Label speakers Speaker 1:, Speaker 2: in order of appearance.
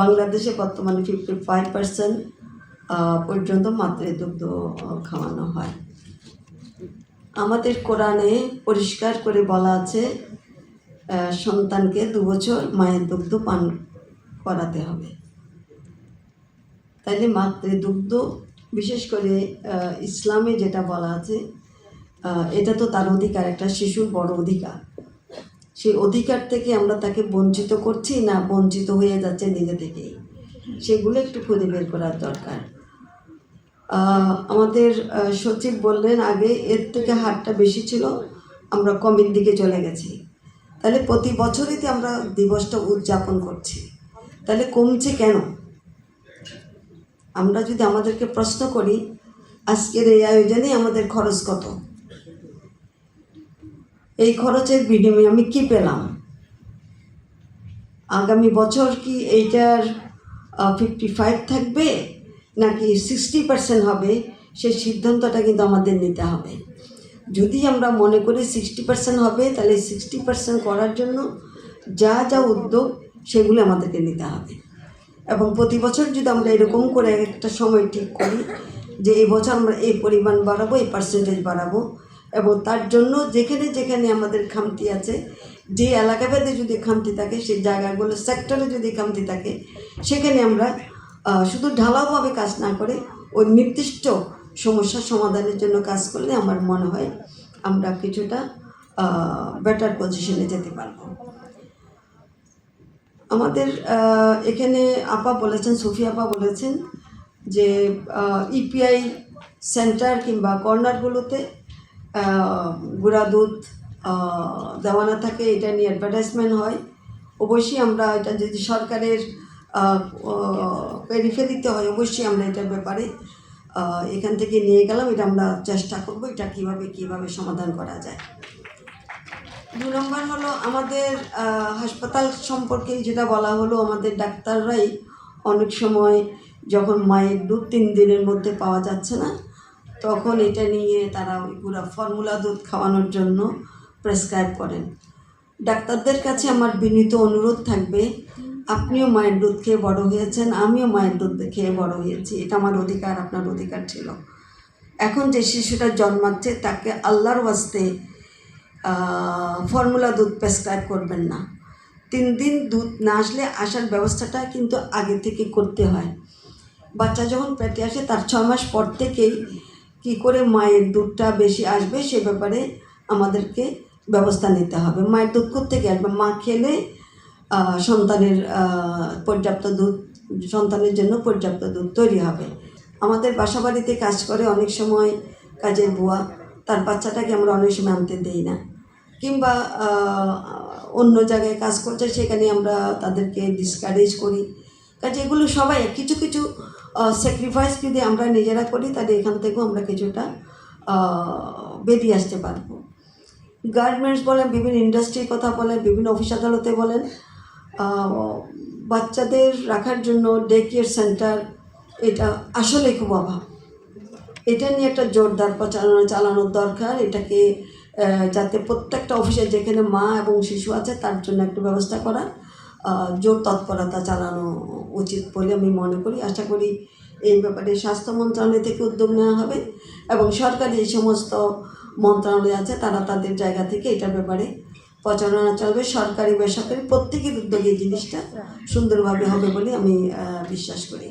Speaker 1: বাংলাদেশে বর্তমানে fifty five percent পর্যন্ত মাতৃদুগ্ধ খাওয়ানো হয়। আমাদের কোরআনে পরিষ্কার করে বলা আছে সন্তানকে দু বছর মায়ের দুগ্ধ পান করাতে হবে। তাইলে মাতৃদুগ্ধ বিশেষ করে ইসলামে যেটা বলা আছে এটা তো তার অধিকার, একটা শিশুর বড় অধিকার। সেই অধিকার থেকে আমরা তাকে বঞ্চিত করছি না বঞ্চিত হয়ে যাচ্ছে নিজে থেকেই। সেগুলো একটু খুঁজে বের করার দরকার। আমাদের সচিব বললেন আগে এর থেকে হারটা বেশি ছিল, আমরা কমের দিকে চলে গেছি। তাহলে প্রতি বছরই তো আমরা দিবসটা উদযাপন করছি। তাহলে কমছে কেন? আমরা যদি আমাদেরকে প্রশ্ন করি, আজকের এই আয়োজনে আমাদের খরচ কত? এই খরচের বিনিময়ে আমি কি পেলাম? আগামী বছর কি এইটার ফিফটি ফাইভ থাকবে? নাকি সিক্সটি পার্সেন্ট হবে? সেই সিদ্ধান্তটা কিন্তু আমাদের নিতে হবে। যদি আমরা মনে করি সিক্সটি পার্সেন্ট হবে, তাহলে সিক্সটি পার্সেন্ট করার জন্য যা যা উদ্যোগ, সেগুলো আমাদেরকে নিতে হবে। এবং প্রতি বছর যদি আমরা এরকম করে একটা সময় ঠিক করি, যে এই বছর আমরা এই পরিমাণ বাড়াবো, এই পার্সেন্টেজ বাড়াবো এবং তার জন্য যেখানে যেখানে আমাদের খামতি আছে, যে এলাকাভেদে যদি খামতি থাকে, সেই জায়গাগুলো সেক্টরে যদি খামতি থাকে, সেখানে আমরা শুধু ঢালাওভাবে কাজ না করে ওই নির্দিষ্ট সমস্যার সমাধানের জন্য কাজ করলে আমার মনে হয় আমরা কিছুটা বেটার পজিশনে যেতে পারব। আমাদের এখানে আপা বলেছেন, সুফি আপা বলেছেন যে ইপিআই সেন্টার কিংবা কর্নারগুলোতে গুঁড়া দুধ দেওয়া না থাকে, এটা নিয়ে অ্যাডভার্টাইজমেন্ট হয়। অবশ্যই আমরা এটা যদি সরকারের পেরিফেরিতে হয়, অবশ্যই আমরা এটার ব্যাপারে এখান থেকে নিয়ে গেলাম। এটা আমরা চেষ্টা করব, এটা কীভাবে কীভাবে সমাধান করা যায়। দু নম্বর হলো আমাদের হাসপাতাল সম্পর্কে যেটা বলা হলো, আমাদের ডাক্তাররাই অনেক সময় যখন মায়ের দু তিন দিনের মধ্যে পাওয়া যাচ্ছে না তখন এটা নিয়ে তারা ওই পুরো ফর্মুলা দুধ খাওয়ানোর জন্য প্রেসক্রাইব করেন। ডাক্তারদের কাছে আমার বিনীত অনুরোধ থাকবে, আপনিও মায়ের দুধ খেয়ে বড় হয়েছেন, আমিও মায়ের দুধ খেয়ে বড় হয়েছি, এটা আমার অধিকার, আপনার অধিকার ছিল। এখন যে শিশুটা জন্মাচ্ছে তাকে আল্লাহর ওয়াস্তে ফর্মুলা দুধ প্রেসক্রাইব করবেন না। তিন দিন দুধ না আসলে আসার ব্যবস্থাটা কিন্তু আগে থেকে করতে হয়। বাচ্চা যখন পেটে আসে তার ছ মাস পর থেকেই কি করে মায়ের দুধটা বেশি আসবে সে ব্যাপারে আমাদেরকে ব্যবস্থা নিতে হবে। মায়ের দুধ থেকে আসবে? মা খেলে সন্তানের পর্যাপ্ত দুধ, সন্তানের জন্য পর্যাপ্ত দুধ তৈরি হবে। আমাদের বাসা বাড়িতে কাজ করে অনেক সময় কাজের বুয়া, তার বাচ্চাটাকে আমরা অনেক সময় আনতে দিই না। কিংবা অন্য জায়গায় কাজ করছে, সেখানে আমরা তাদেরকে ডিসকারেজ করি। কাজে এগুলো সবাই কিছু কিছু স্যাক্রিফাইস যদি আমরা নিজেরা করি, তাহলে এখান থেকেও আমরা কিছুটা বেরিয়ে আসতে পারব। গার্মেন্টস বলেন, বিভিন্ন ইন্ডাস্ট্রির কথা বলেন, বিভিন্ন অফিস আদালতে বলেন বাচ্চাদের রাখার জন্য ডে কেয়ার সেন্টার এটা আসলে খুব অভাব। এটা নিয়ে একটা জোরদার প্রচারণা চালানোর দরকার। এটাকে যাতে প্রত্যেকটা অফিসে যেখানে মা এবং শিশু আছে, তার জন্য একটা ব্যবস্থা করা। জোর তৎপরতা চালানো উচিত বলে আমি মনে করি। আশা করি এই ব্যাপারে স্বাস্থ্য মন্ত্রণালয় থেকে উদ্যোগ নেওয়া হবে এবং সরকারি যে সমস্ত মন্ত্রণালয় আছে, তারা তাদের জায়গা থেকে এটার ব্যাপারে প্রচারণা চলবে। সরকারি বেসরকারি প্রত্যেকের উদ্যোগে এই জিনিসটা সুন্দরভাবে হবে বলে আমি বিশ্বাস করি।